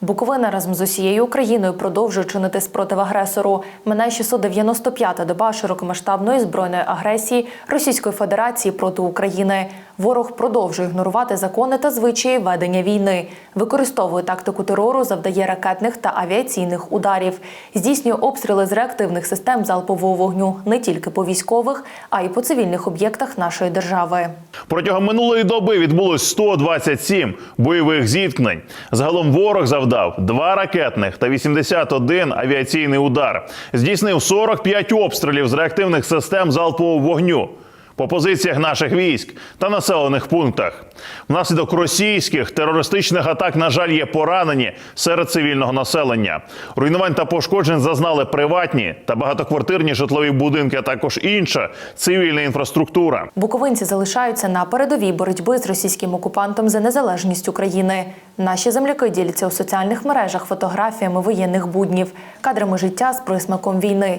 Буковина разом з усією Україною продовжує чинити спротив агресору. Минає 695-та доба широкомасштабної збройної агресії Російської Федерації проти України. Ворог продовжує ігнорувати закони та звичаї ведення війни, використовує тактику терору, завдає ракетних та авіаційних ударів, здійснює обстріли з реактивних систем залпового вогню не тільки по військових, а й по цивільних об'єктах нашої держави. Протягом минулої доби відбулось 127 бойових зіткнень. Загалом ворог завдав два ракетних та 81 авіаційний удар. Здійснив 45 обстрілів з реактивних систем залпового вогню по позиціях наших військ та населених пунктах. Внаслідок російських терористичних атак, на жаль, є поранені серед цивільного населення. Руйнувань та пошкоджень зазнали приватні та багатоквартирні житлові будинки, а також інша цивільна інфраструктура. Буковинці залишаються на передовій боротьби з російським окупантом за незалежність України. Наші земляки діляться у соціальних мережах фотографіями воєнних буднів, кадрами життя з присмаком війни.